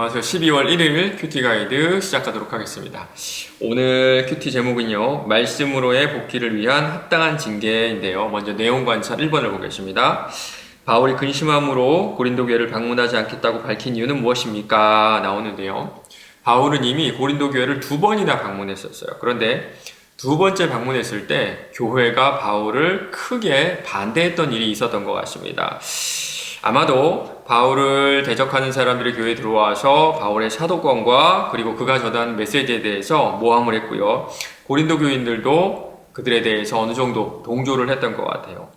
안녕하세요. 12월 1일 큐티 가이드 시작하도록 하겠습니다. 오늘 큐티 제목은요, 말씀으로의 복귀를 위한 합당한 징계인데요. 먼저 내용 관찰 1번을 보겠습니다. 바울이 근심함으로 고린도 교회를 방문하지 않겠다고 밝힌 이유는 무엇입니까? 나오는데요. 바울은 이미 고린도 교회를 두 번이나 방문했었어요. 그런데 두 번째 방문했을 때 교회가 바울을 크게 반대했던 일이 있었던 것 같습니다. 아마도 바울을 대적하는 사람들이 교회에 들어와서 바울의 사도권과 그리고 그가 전한 메시지에 대해서 모함을 했고요. 고린도 교인들도 그들에 대해서 어느 정도 동조를 했던 것 같아요.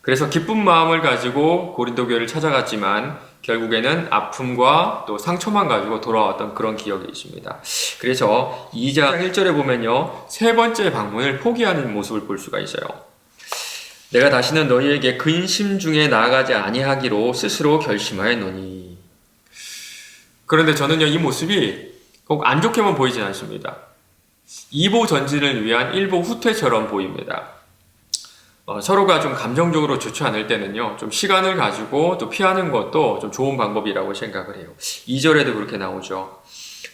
그래서 기쁜 마음을 가지고 고린도 교회를 찾아갔지만 결국에는 아픔과 또 상처만 가지고 돌아왔던 그런 기억이 있습니다. 그래서 2장 1절에 보면요. 세 번째 방문을 포기하는 모습을 볼 수가 있어요. 내가 다시는 너희에게 근심 중에 나아가지 아니하기로 스스로 결심하였노니. 그런데 저는요, 이 모습이 꼭 안 좋게만 보이진 않습니다. 이보 전진을 위한 일보 후퇴처럼 보입니다. 어, 서로가 좀 감정적으로 좋지 않을 때는요, 좀 시간을 가지고 또 피하는 것도 좀 좋은 방법이라고 생각을 해요. 2절에도 그렇게 나오죠.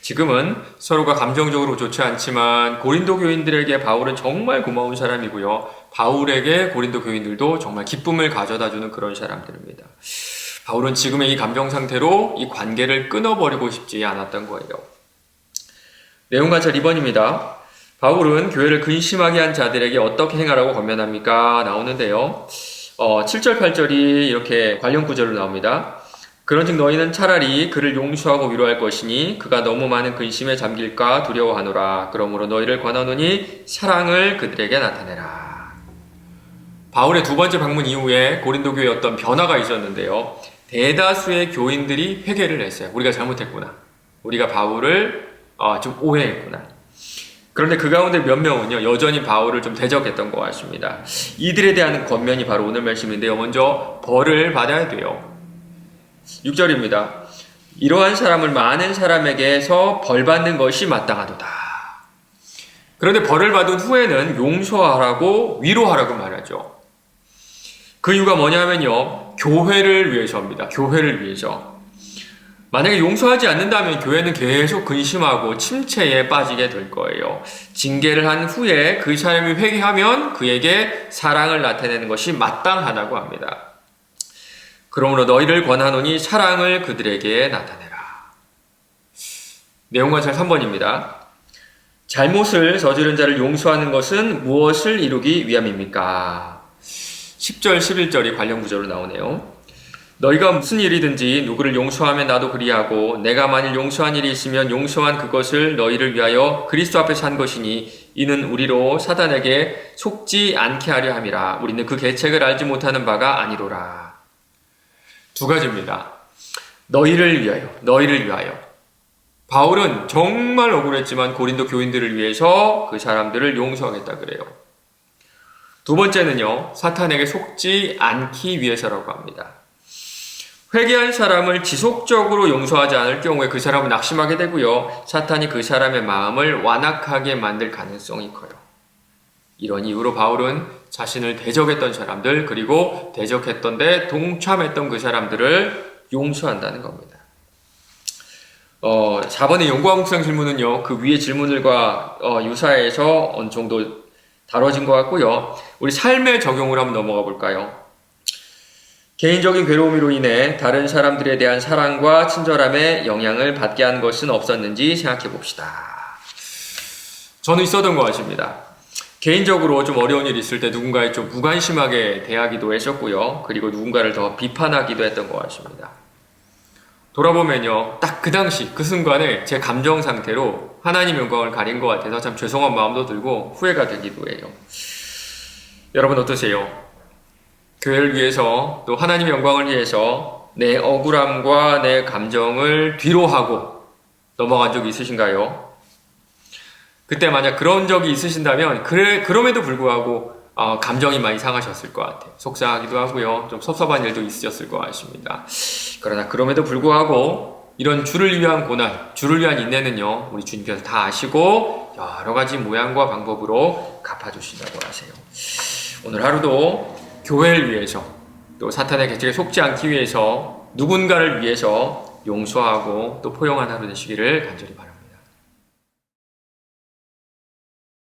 지금은 서로가 감정적으로 좋지 않지만 고린도 교인들에게 바울은 정말 고마운 사람이고요. 바울에게 고린도 교인들도 정말 기쁨을 가져다 주는 그런 사람들입니다. 바울은 지금의 이 감정 상태로 이 관계를 끊어버리고 싶지 않았던 거예요. 내용 관찰 2번입니다. 바울은 교회를 근심하게 한 자들에게 어떻게 행하라고 권면합니까? 나오는데요. 어, 7절, 8절이 이렇게 관련 구절로 나옵니다. 그런즉 너희는 차라리 그를 용서하고 위로할 것이니 그가 너무 많은 근심에 잠길까 두려워하노라. 그러므로 너희를 권하노니 사랑을 그들에게 나타내라. 바울의 두 번째 방문 이후에 고린도 교회에 어떤 변화가 있었는데요. 대다수의 교인들이 회개를 했어요. 우리가 잘못했구나. 우리가 바울을 어, 좀 오해했구나. 그런데 그 가운데 몇 명은요, 여전히 바울을 좀 대적했던 것 같습니다. 이들에 대한 권면이 바로 오늘 말씀인데요. 먼저 벌을 받아야 돼요. 6절입니다. 이러한 사람을 많은 사람에게서 벌 받는 것이 마땅하도다. 그런데 벌을 받은 후에는 용서하라고 위로하라고 말하죠. 그 이유가 뭐냐면요. 교회를 위해서입니다. 교회를 위해서. 만약에 용서하지 않는다면 교회는 계속 근심하고 침체에 빠지게 될 거예요. 징계를 한 후에 그 사람이 회개하면 그에게 사랑을 나타내는 것이 마땅하다고 합니다. 그러므로 너희를 권하노니 사랑을 그들에게 나타내라. 내용 관찰 3번입니다. 잘못을 저지른 자를 용서하는 것은 무엇을 이루기 위함입니까? 10절, 11절이 관련 구절로 나오네요. 너희가 무슨 일이든지 누구를 용서하면 나도 그리하고 내가 만일 용서한 일이 있으면 용서한 그것을 너희를 위하여 그리스도 앞에 산 것이니 이는 우리로 사단에게 속지 않게 하려 함이라 우리는 그 계책을 알지 못하는 바가 아니로라. 두 가지입니다. 너희를 위하여, 너희를 위하여. 바울은 정말 억울했지만 고린도 교인들을 위해서 그 사람들을 용서하겠다 그래요. 두 번째는요, 사탄에게 속지 않기 위해서라고 합니다. 회개한 사람을 지속적으로 용서하지 않을 경우에 그 사람은 낙심하게 되고요, 사탄이 그 사람의 마음을 완악하게 만들 가능성이 커요. 이런 이유로 바울은 자신을 대적했던 사람들, 그리고 대적했던데 동참했던 그 사람들을 용서한다는 겁니다. 어, 4번의 연구와 묵상 질문은요, 그 위의 질문들과 어, 유사해서 어느 정도 다뤄진 것 같고요. 우리 삶의 적용을 한번 넘어가 볼까요? 개인적인 괴로움으로 인해 다른 사람들에 대한 사랑과 친절함에 영향을 받게 한 것은 없었는지 생각해 봅시다. 저는 있었던 것 같습니다. 개인적으로 좀 어려운 일이 있을 때 누군가에 좀 무관심하게 대하기도 했었고요. 그리고 누군가를 더 비판하기도 했던 것 같습니다. 돌아보면요. 딱 그 당시, 그 순간에 제 감정 상태로 하나님 영광을 가린 것 같아서 참 죄송한 마음도 들고 후회가 되기도 해요. 여러분 어떠세요? 교회를 위해서 또 하나님 영광을 위해서 내 억울함과 내 감정을 뒤로 하고 넘어간 적이 있으신가요? 그때 만약 그런 적이 있으신다면 그래 그럼에도 불구하고 어, 감정이 많이 상하셨을 것 같아요. 속상하기도 하고요. 좀 섭섭한 일도 있으셨을 것 같습니다. 그러나 그럼에도 불구하고 이런 주를 위한 고난, 주를 위한 인내는요. 우리 주님께서 다 아시고 여러 가지 모양과 방법으로 갚아주신다고 하세요. 오늘 하루도 교회를 위해서 또 사탄의 계책에 속지 않기 위해서 누군가를 위해서 용서하고 또 포용한 하루 되시기를 간절히 바랍니다.